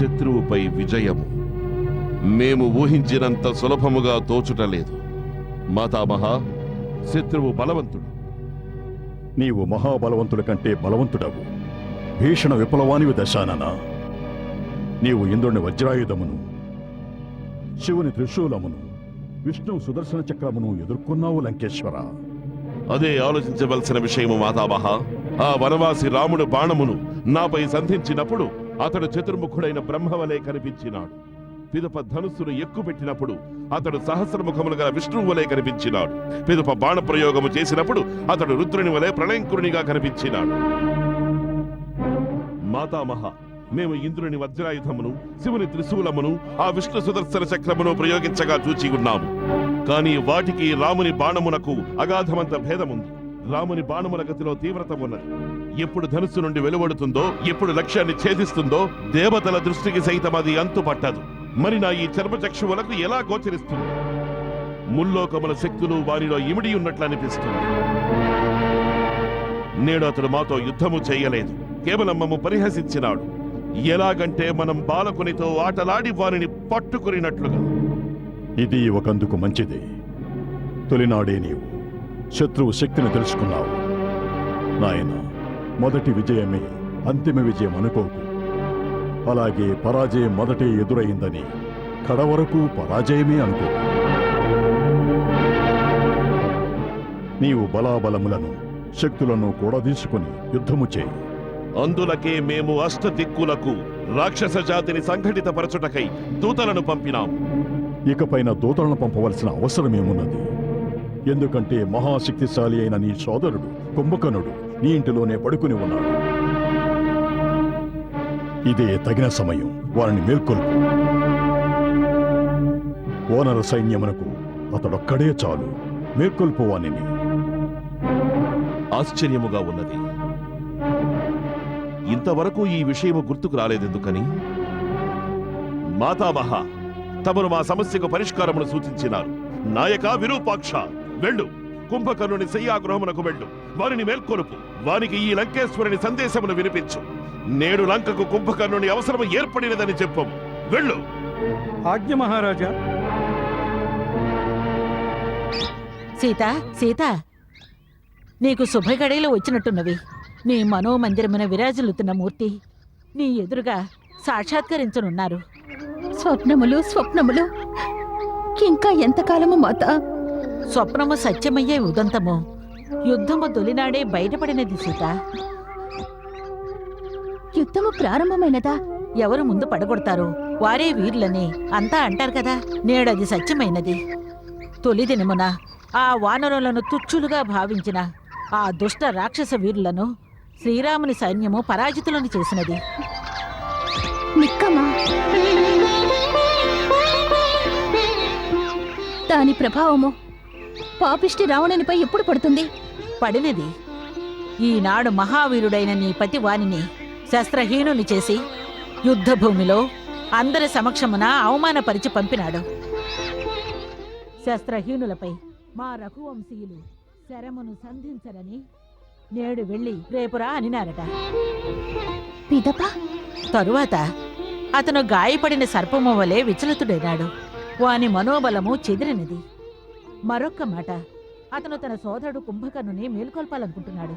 శత్రువుపై విజయము. మేము ఊహించినంత సులభముగా తోచుటలేదు. మాతామహ శత్రువు బలవంతుడు. నీవు మహాబలవంతుడి కంటే బలవంతుడవు. భీషణ విప్లవానివి దశానన. నీవు ఇంద్రుని వజ్రాయుధమును శివుని త్రిశూలమును విష్ణు సుదర్శన చక్రమును ఎదుర్కొన్నావు లంకేశ్వర. అదే ఆలోచించవలసిన విషయము మాతామహ. ఆ వనవాసి రాముడు బాణమును నాపై సంధించినప్పుడు అతడు చతుర్ముఖుడైన బ్రహ్మవలే కనిపించినాడు. పిదప ధనుస్సును ఎక్కుపెట్టినప్పుడు అతడు సహస్రముఖములు గల విష్ణువు వలె కనిపించినాడు. పిదప బాణ ప్రయోగము చేసినప్పుడు అతడు రుద్రుని వలె ప్రళయంకురునిగా కనిపించినాడు. మాతామహ మేము ఇంద్రుని వజ్రాయుధమును శివుని త్రిశూలమును ఆ విష్ణు సుదర్శన చక్రమును ప్రయోగించగా చూచి ఉన్నాము. కానీ వాటికి రాముని బాణమునకు అగాధమంత భేదముంది. రాముని బాణముల గతిలో తీవ్రత ఉన్నది ఎప్పుడు ధనుస్సు నుండి వెలువడుతుందో ఎప్పుడు లక్ష్యాన్ని ఛేదిస్తుందో దేవతల దృష్టికి సైతం అది అంతు పట్టదు మరి నా ఈ చర్మచక్షువులకు ఎలా గోచరిస్తుంది? ముల్లోకముల శక్తులు వారిలో ఇమిడి ఉన్నట్లు అనిపిస్తుంది. నేడు అతడు మాతో యుద్ధము చేయలేదు. కేవలం మమ్ము పరిహసించినాడు. ఎలాగంటే మనం బాలకునితో ఆటలాడి వారిని పట్టుకునినట్లుగా ఇది ఒకందుకు మంచిది. తొలినాడే నీవు. శత్రువు శక్తిని తెలుసుకున్నావు. నాయన మొదటి విజయమే అంతిమ విజయం అనుకోకు. అలాగే పరాజయం మొదటే ఎదురైందని కడవరకు పరాజయమే అనుకోకు. నీవు బలాబలములను శక్తులను కూడదీసుకుని యుద్ధము చేయి. అందులకే మేము అష్టదిక్కులకు రాక్షస జాతిని సంఘటితపరచుటకై దూతలను పంపినాం. ఇకపైన దూతలను పంపవలసిన అవసరమేమున్నది? ఎందుకంటే మహాశక్తిశాలి అయిన నీ సోదరుడు కుంభకర్ణుడు నీ ఇంటిలోనే పడుకుని ఉన్నాడు. ఇదే తగిన సమయం వారిని మేల్కొల్పు. ఓనర సైన్యమునకు అతడొక్కడే చాలు. మేల్కొల్పు వాణిని ఆశ్చర్యముగా ఉన్నది. ఇంతవరకు ఈ విషయము గుర్తుకు రాలేదెందుకని? మాతామహ తమరు మా సమస్యకు పరిష్కారమును సూచించినారు. నాయక విరూపాక్ష! వెళ్ళు. కుంభకర్ణుని శయ్యాగృహమునకు వెళ్ళు. వారిని మేల్కొలుపు. వారికి ఈ లంకేశ్వరుని సందేశమును వినిపించు. నేడు లంకకు కుంభకర్ణుని అవసరం ఏర్పడినదని చెప్పము వెళ్ళు. ఆజ్ఞ మహారాజా. సీత సీత. నీకు శుభగడియలు వచ్చినట్టున్నవి. నీ మనోమందిరమున విరాజిల్లుతున్న మూర్తి. నీ ఎదురుగా సాక్షాత్కరించనున్నారు. స్వప్నములు స్వప్నములు. ఇంకా ఎంతకాలము మాత? స్వప్నము సత్యమయ్యే ఉదంతము. యుద్ధము తొలినాడే బయటపడినది సీత. యుద్ధము ప్రారంభమైనదా? ఎవరు ముందు పడగొడతారో వారే వీరులని అంతా అంటారు కదా. నేడది సత్యమైనది. తొలి దినమున ఆ వానరులను తుచ్చులుగా భావించిన ఆ దుష్ట రాక్షస వీరులను శ్రీరాముని సైన్యము పరాజితులను చేసినది. నిక్కమా దాని ప్రభావము పాపిష్టి రావణునిపై ఎప్పుడు పడుతుంది? పడినది. ఈనాడు మహావీరుడైన నీ పతి వానిని శస్త్రహీనుని చేసి యుద్ధభూమిలో అందరి సమక్షమున అవమానపరిచి పంపినాడు. శస్త్రహీనులపై మా రఘువంశీయులు శరమును సంధించరని నేడు వెళ్ళి రేపురా అనినారట. పిదప? తరువాత అతను గాయపడిన సర్పము వలె విచలితుడైనాడు. వాని మనోబలము చెదిరినది. మరొక్క మాట. అతను తన సోదరుడు కుంభకర్ణుని మేల్కొల్పాలనుకుంటున్నాడు.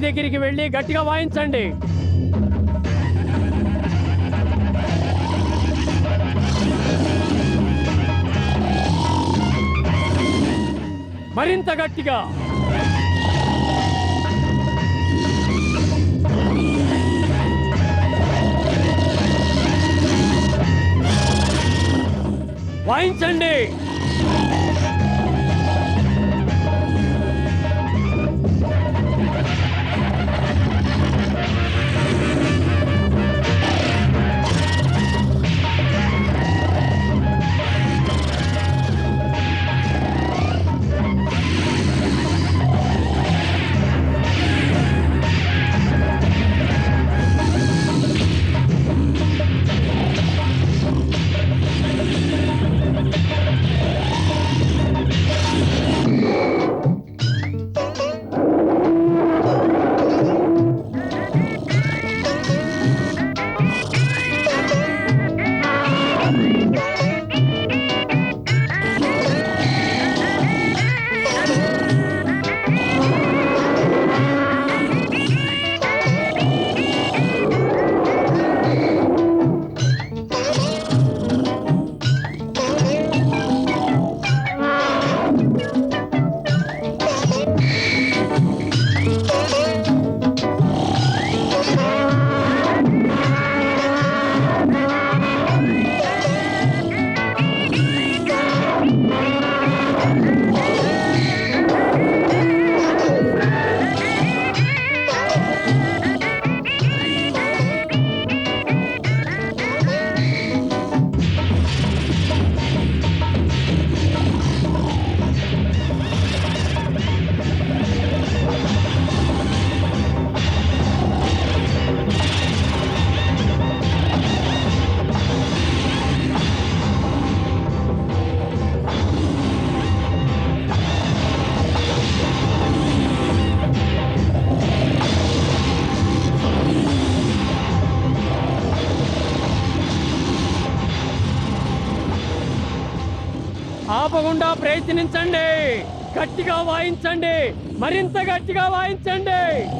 దగ్గరికి వెళ్ళి గట్టిగా వాయించండి. మరింత గట్టిగా. వాయించండి. ఆపకుండా ప్రయత్నించండి. గట్టిగా వాయించండి. మరింత గట్టిగా వాయించండి.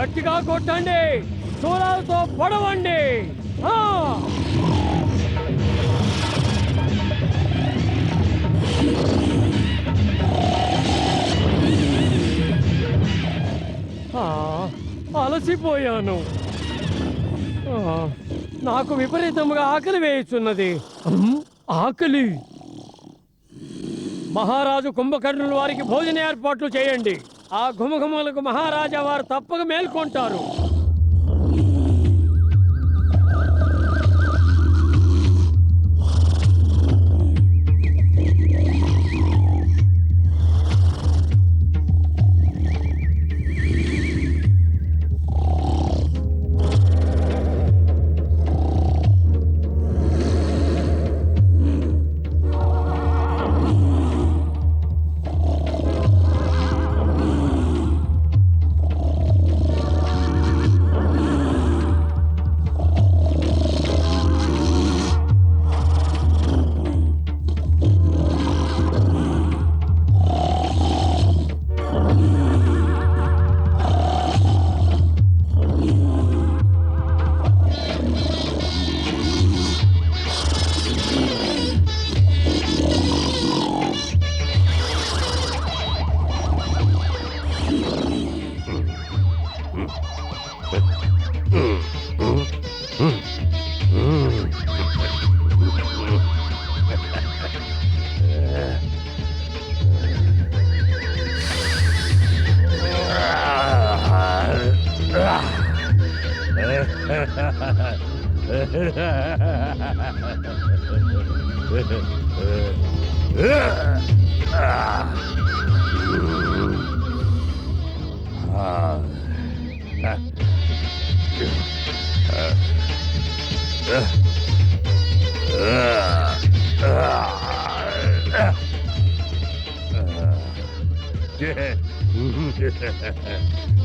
గట్టిగా కొట్టండి. చూలాలతో పొడవండి. అలసిపోయాను. ఆ, నాకు విపరీతముగా ఆకలి వేయుచున్నది. ఆకలి. మహారాజు కుంభకర్ణుల వారికి భోజన ఏర్పాట్లు చేయండి. ఆ ఘుమఘుమలకు మహారాజా వారు తప్పక మేల్కొంటారు.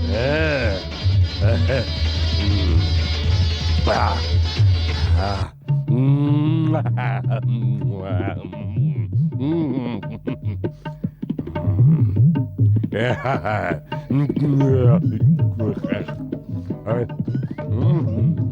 Yeah. Mm-hmm.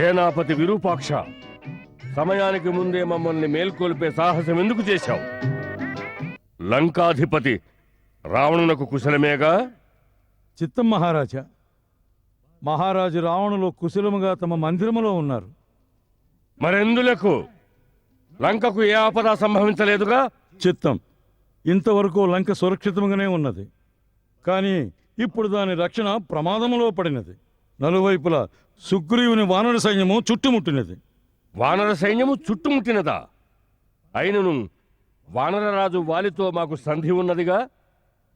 సేనాపతి విరూపాక్ష సమయానికి ముందే మమ్మల్ని మేల్కొల్పే సాహసం ఎందుకు చేశావు? లంకాధిపతి రావణునకు కుశలమేగా? చిత్తం మహారాజా మహారాజు రావణులు కుశలముగా తమ మందిరములో ఉన్నారు. మరెందులకు? లంకకు ఏ ఆపద సంభవించలేదుగా? చిత్తం ఇంతవరకు లంక సురక్షితంగానే ఉన్నది. కానీ ఇప్పుడు దాని రక్షణ ప్రమాదములో పడినది. నలువైపులా సుగ్రీవుని వానర సైన్యము చుట్టుముట్టినది. వానర సైన్యము చుట్టుముట్టినదా? అయినను వానరరాజు వాలితో మాకు సంధి ఉన్నదిగా?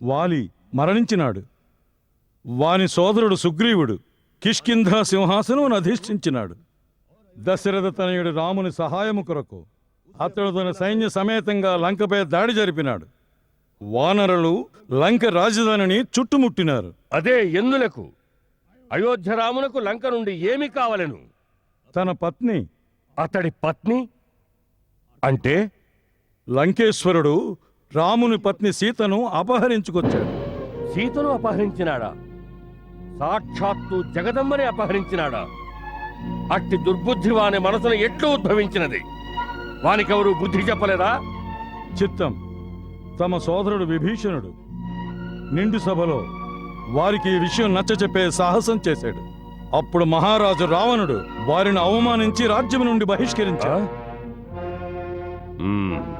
వాలి మరణించినాడు. వాని సోదరుడు సుగ్రీవుడు కిష్కింధ సింహాసనం అధిష్ఠించినాడు. దశరథ తనయుడు రాముని సహాయము కొరకు అతడు తన సైన్య సమేతంగా లంకపై దాడి జరిపినాడు. వానరులు లంక రాజధానిని చుట్టుముట్టినారు. అదే ఎందులకు? అయోధ్య రామునకు లంక నుండి ఏమి కావలెను? తన పత్ని. అతడి పత్ని? అంటే? లంకేశ్వరుడు రాముని పత్ని సీతను అపహరించుకొచ్చాడు. సీతను అపహరించినాడా? సాక్షాత్తు జగదంబని అపహరించినాడా? అట్టి దుర్బుద్ధి వాని మనసును ఎట్లు ఉద్భవించినది? వానికెవరు బుద్ధి చెప్పలేదా? చిత్తం. తమ సోదరుడు విభీషణుడు. నిండు సభలో వారికి ఈ విషయం నచ్చచెప్పే సాహసం చేశాడు. అప్పుడు మహారాజు రావణుడు వారిని అవమానించి రాజ్యం నుండి మ్మ్.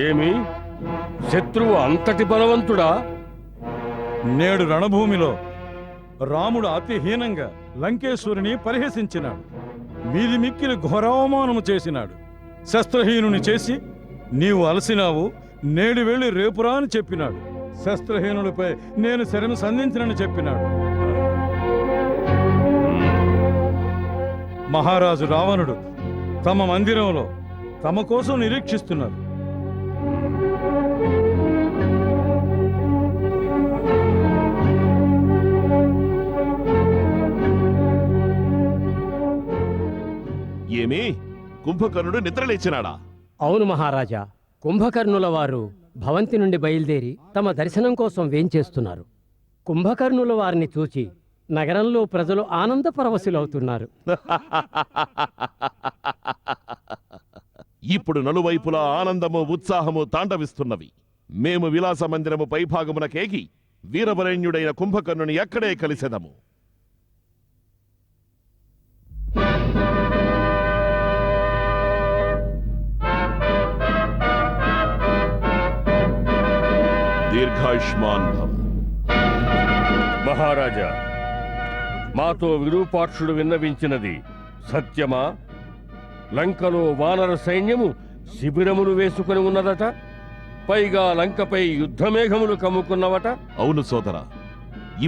ఏమి? శత్రువు అంతటి బలవంతుడా? నేడు రణభూమిలో రాముడు అతి హీనంగా లంకేశ్వరుని పరిహసించినాడు. మీది మిక్కిలి ఘోరావమానము చేసినాడు. శస్త్రహీనుని చేసి నీవు అలసినావు నేడు వెళ్ళి రేపురా అని చెప్పినాడు. శస్త్రహీనుడిపై నేను శరణు సంధించినని చెప్పినాడు. మహారాజు రావణుడు తమ మందిరంలో తమ కోసం నిరీక్షిస్తున్నారు. ఏమి? కుంభకర్ణుడు నిద్రలేచినాడా? అవును మహారాజా కుంభకర్ణుల వారు భవంతి నుండి బయలుదేరి తమ దర్శనం కోసం వేంచేస్తున్నారు. కుంభకర్ణుల వారిని చూచి నగరంలో ప్రజలు ఆనంద పరవశులవుతున్నారు. ఇప్పుడు నలువైపులా ఆనందము ఉత్సాహము తాండవిస్తున్నవి. మేము విలాస మందిరము పైభాగమున కేగి వీరవరేణ్యుడైన కుంభకర్ణుని ఎక్కడే కలిసెదము. దీర్ఘాయుష్మాన్ భవ. మహారాజా మాతో విరూపాక్షుడు విన్నవించినది సత్యమా? లంకలో వానర సైన్యము శిబిరములు వేసుకుని ఉన్నదట పైగా లంకపై యుద్ధమేఘములు కమ్ముకున్నవట? అవును సోదరా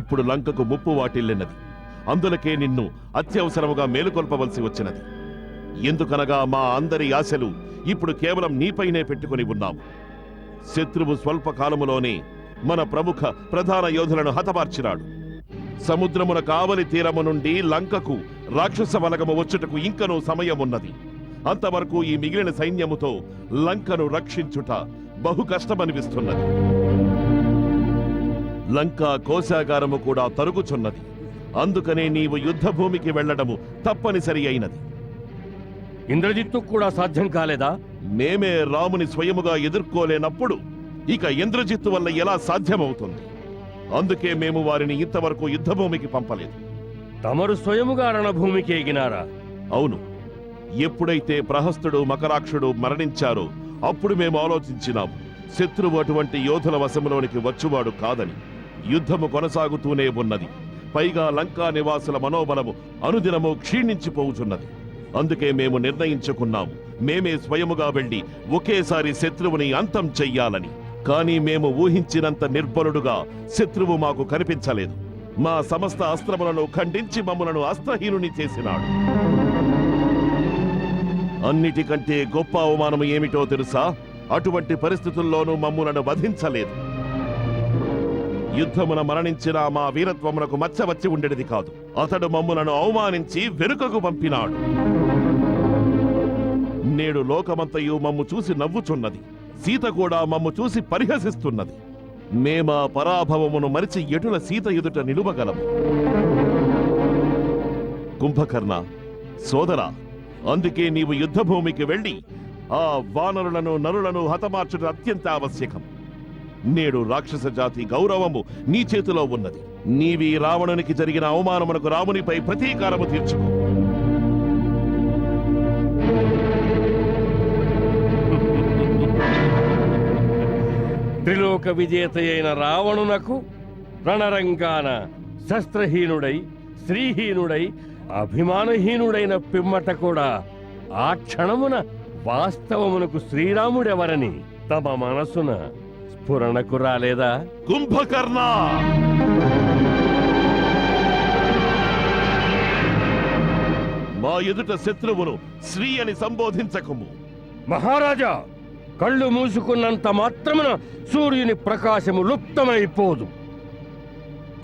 ఇప్పుడు లంకకు ముప్పు వాటిల్లినది అందులకే నిన్ను అత్యవసరముగా మేలుకొల్పవలసి వచ్చినది. ఎందుకనగా మా అందరి ఆశలు ఇప్పుడు కేవలం నీపైనే పెట్టుకుని ఉన్నాము. శత్రువు స్వల్పకాలములోనే మన ప్రముఖ ప్రధాన యోధులను హతమార్చినాడు. సముద్రమున కావలి తీరము నుండి లంకకు రాక్షస వలగము వచ్చుటకు ఇంకనూ సమయమున్నది. అంతవరకు ఈ మిగిలిన సైన్యముతో లంకను రక్షించుట బహు కష్టమనిపిస్తున్నది. లంకా కోశాగారము కూడా తరుగుచున్నది. అందుకనే నీవు యుద్ధభూమికి వెళ్ళడము తప్పనిసరి అయినది. ఇంద్రజిత్తు కూడా సాధ్యం కాలేదా? మేమే రాముని స్వయముగా ఎదుర్కోలేనప్పుడు ఇక ఇంద్రజిత్తు వల్ల ఎలా సాధ్యమవుతుంది? అందుకే మేము వారిని ఇంతవరకు యుద్ధభూమికి పంపలేదు. తమరు స్వయముగా రణభూమికి ఎగినారా? అవును. ఎప్పుడైతే ప్రహస్తుడు మకరాక్షుడు మరణించారో అప్పుడు మేము ఆలోచించినాము శత్రువు అటువంటి యోధుల వశములోనికి వచ్చువాడు కాదని. యుద్ధము కొనసాగుతూనే ఉన్నది. పైగా లంకా నివాసుల మనోబలము అనుదినము క్షీణించిపోవుచున్నది అందుకే మేము నిర్ణయించుకున్నాము. మేమే స్వయముగా వెళ్ళి ఒకేసారి శత్రువుని అంతం చెయ్యాలని. కానీ మేము ఊహించినంత నిర్బలుడుగా శత్రువు మాకు కనిపించలేదు. మా సమస్త అస్త్రములను ఖండించి మమ్మలను అస్త్రహీనుని చేసినాడు. అన్నిటికంటే గొప్ప అవమానం ఏమిటో తెలుసా? అటువంటి పరిస్థితుల్లోనూ మమ్ములను వధించలేదు. యుద్ధమున మరణించిన మా వీరత్వమునకు మచ్చ వచ్చి ఉండేది కాదు. అతడు మమ్ములను అవమానించి వెనుకకు పంపినాడు. నేడు లోకమంతయు మమ్ము చూసి నవ్వుచున్నది. సీత కూడా మమ్ము చూసి పరిహసిస్తున్నది. మేమా పరాభవమును మరిచి ఎటుల సీత ఎదుట నిలువగలము? కుంభకర్ణ సోదరా అందుకే నీవు యుద్ధభూమికి వెళ్ళి ఆ వానరులను నరులను హతమార్చుట అత్యంత ఆవశ్యకం. నేడు రాక్షస జాతి గౌరవము నీ చేతిలో ఉన్నది. నీవి రావణునికి జరిగిన అవమానమునకు రామునిపై ప్రతీకారము తీర్చుకో. త్రిలోక విజేత అయిన రావణునకు రణరంగాన శస్త్రహీనుడై స్త్రీహీనుడై అభిమానహీనుడైన పిమ్మట కూడా ఆ క్షణమున వాస్తవమునకు శ్రీరాముడెవరని తమ మనసున స్ఫురణకు రాలేదా? కుంభకర్ణ! మా ఎదుట శత్రువును శ్రీ అని సంబోధించకము. మహారాజా! కళ్ళు మూసుకున్నంత మాత్రమున సూర్యుని ప్రకాశము లుప్తమైపోదు.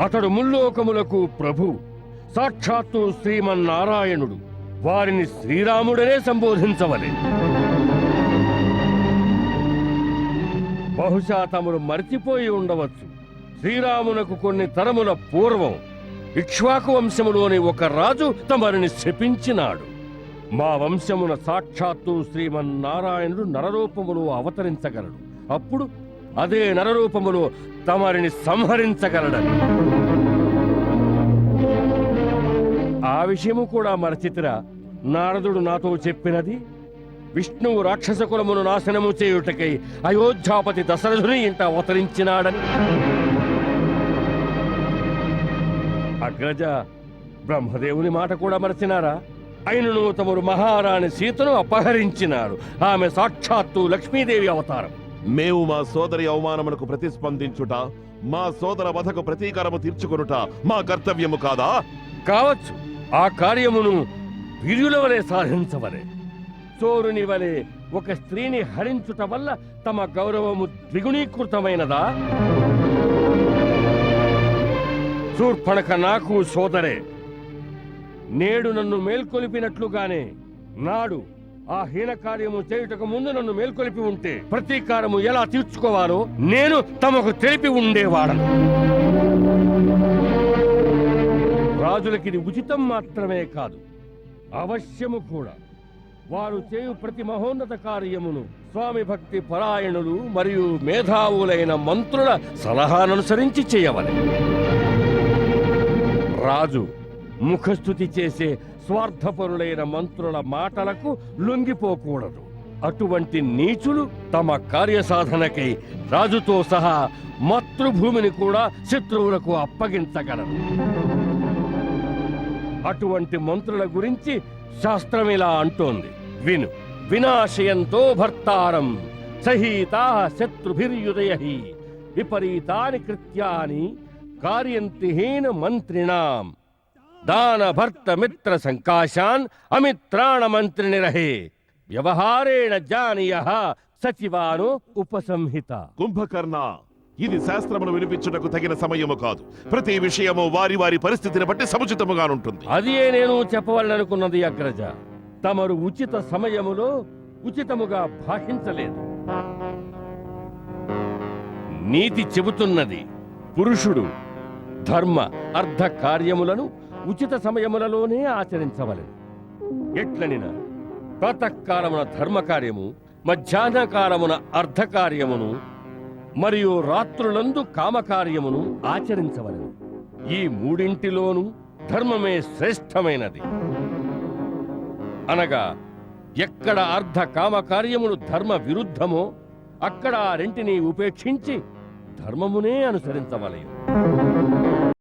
అతడు ముల్లోకములకు ప్రభు సాక్షాత్తు శ్రీమన్నారాయణుడు. వారిని శ్రీరాముడనే సంబోధించవలే. బహుశా తమరు మర్చిపోయి ఉండవచ్చు. శ్రీరామునకు కొన్ని తరముల పూర్వం ఇక్ష్వాకు వంశములోని ఒక రాజు తమరిని శపించినాడు. మా వంశమున సాక్షాత్తు శ్రీమన్నారాయణుడు నరరూపములో అవతరించగలడు. అప్పుడు అదే నరరూపములో తమరిని సంహరించగలడని. ఆ విషయము కూడా మరచితిర. నారదుడు నాతో చెప్పినది విష్ణువు రాక్షస కులమును నాశనము చేయుటకై అయోధ్యాపతి దశరథుని ఇంట అవతరించినాడని. అగ్రజ బ్రహ్మదేవుని మాట కూడా మరచినారా? అయినను తమరు మహారాణి సీతను అపహరించినారు. ఆమె సాక్షాత్తు లక్ష్మీదేవి అవతారం. మేము మా సోదరి అవమానమునకు ప్రతిస్పందించుట మా సోదర వధకు ప్రతీకారము తీర్చుకొనుట మా కర్తవ్యము కాదా? కావచ్చు. ఆ కార్యమును వీరుల వలె సాధించవలే. చోరుని వలె ఒక స్త్రీని హరించుట వల్ల తమ గౌరవము ద్విగుణీకృతమైనదా? శూర్పణక నాకు సోదరే నేడు నన్ను మేల్కొలిపినట్లుగానే నాడు ఆ హీన కార్యము చేయుటకు ముందు నన్ను మేల్కొలిపి ఉంటే ప్రతీకారము ఎలా తీర్చుకోవాలో నేను తమకు తెలిపి ఉండేవాడను. రాజులకి ఇది ఉచితం మాత్రమే కాదు అవశ్యము కూడా. వారు చేయు ప్రతి మహోన్నత కార్యమును స్వామి భక్తి పరాయణులు మరియు మేధావులైన మంత్రుల సలహాననుసరించి చేయవలె. రాజు ముఖస్థుతి చేసే స్వార్థపరులైన మంత్రుల మాటలకు లొంగిపోకూడదు. అటువంటి నీచులు తమ కార్యసాధనకై రాజుతో సహా మాతృభూమిని కూడా శత్రువులకు అప్పగించగలరు. అటువంటి మంత్రుల గురించి శాస్త్రం ఇలా అంటోంది. విను. వినాశయంతో భర్తారం. సహీతా శత్రుభిర్యుదయ విపరీతాని కృత్యాని కార్యంతిహీన మంత్రిణాం. దాన భర్త మిత్ర సంకాశాన్ అమిత్రాణ మంత్రి నిరహే వ్యవహారేణ జానీయ సచివాను ఉపసంహిత. కుంభకర్ణ ఇది శాస్త్రమును వినిపించుటకు తగిన సమయము కాదు. ప్రతి విషయము వారి వారి పరిస్థితిని బట్టి సముచితముగానుంటుంది. అది నేను చెప్పవాలనుకున్నది అగ్రజ. తమరు ఉచిత సమయములో ఉచితముగా భాషించలేదు. నీతి చెబుతున్నది పురుషుడు ధర్మ అర్ధ కార్యములను ఉచిత సమయములలోనే ఆచరించవలెను. ఎట్లనిన ప్రాతకాలమున ధర్మకార్యము మధ్యాహ్న కాలమున అర్ధకార్యమును మరియు రాత్రులందు కామకార్యమును ఆచరించవలెను. ఈ మూడింటిలోనూ ధర్మమే శ్రేష్టమైనది. అనగా ఎక్కడ అర్ధ కామకార్యములు ధర్మ విరుద్ధమో అక్కడ ఆ రెంటిని ఉపేక్షించి ధర్మమునే అనుసరించవలయం